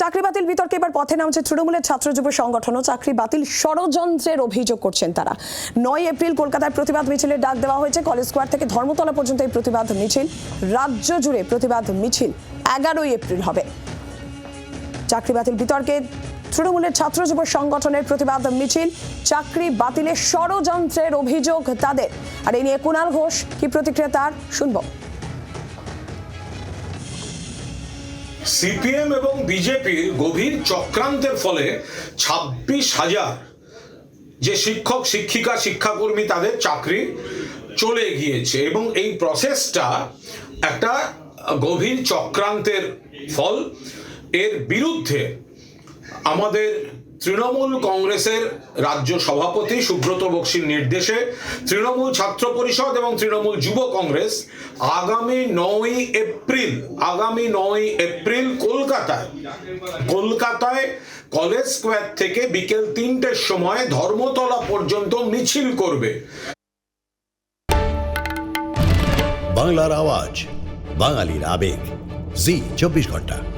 চাকরি বাতিল বিতর্কে এবার পথে নামছে তৃণমূলের ছাত্র যুব সংগঠন ও চাকরি বাতিল ষড়যন্ত্রের অভিযোগ করছেন তারা। নয় এপ্রিল কলকাতায় প্রতিবাদ মিছিলের ডাক দেওয়া হয়েছে। কলেজ স্কোয়ার থেকে ধর্মতলা পর্যন্ত এই প্রতিবাদ মিছিল। রাজ্য জুড়ে প্রতিবাদ মিছিল এগারোই এপ্রিল হবে। চাকরি বাতিল বিতর্কে তৃণমূলের ছাত্র যুব সংগঠনের প্রতিবাদ মিছিল। চাকরি বাতিলের ষড়যন্ত্রের অভিযোগ তাদের। আর এই নিয়ে কুণাল ঘোষ কি প্রতিক্রিয়া তার, শুনব। সিপিএম এবং বিজেপির গভীর চক্রান্তের ফলে ছাব্বিশ হাজার যে শিক্ষক, শিক্ষিকা, শিক্ষাকর্মী তাদের চাকরি চলে গিয়েছে এবং এই প্রসেসটা একটা গভীর চক্রান্তের ফল। এর বিরুদ্ধে আমাদের তৃণমূল কংগ্রেসের রাজ্য সভাপতি সুব্রত বক্সির নির্দেশে তৃণমূল ছাত্র পরিষদ এবং তৃণমূল যুব কংগ্রেস আগামী নয় এপ্রিল, আগামী নয় এপ্রিল কলকাতায় কলকাতায় কলেজ স্কোয়ার থেকে বিকেল তিনটের সময় ধর্মতলা পর্যন্ত মিছিল করবে। বাংলার আওয়াজ, বাঙালির আবেগ। জি, চব্বিশ ঘণ্টা।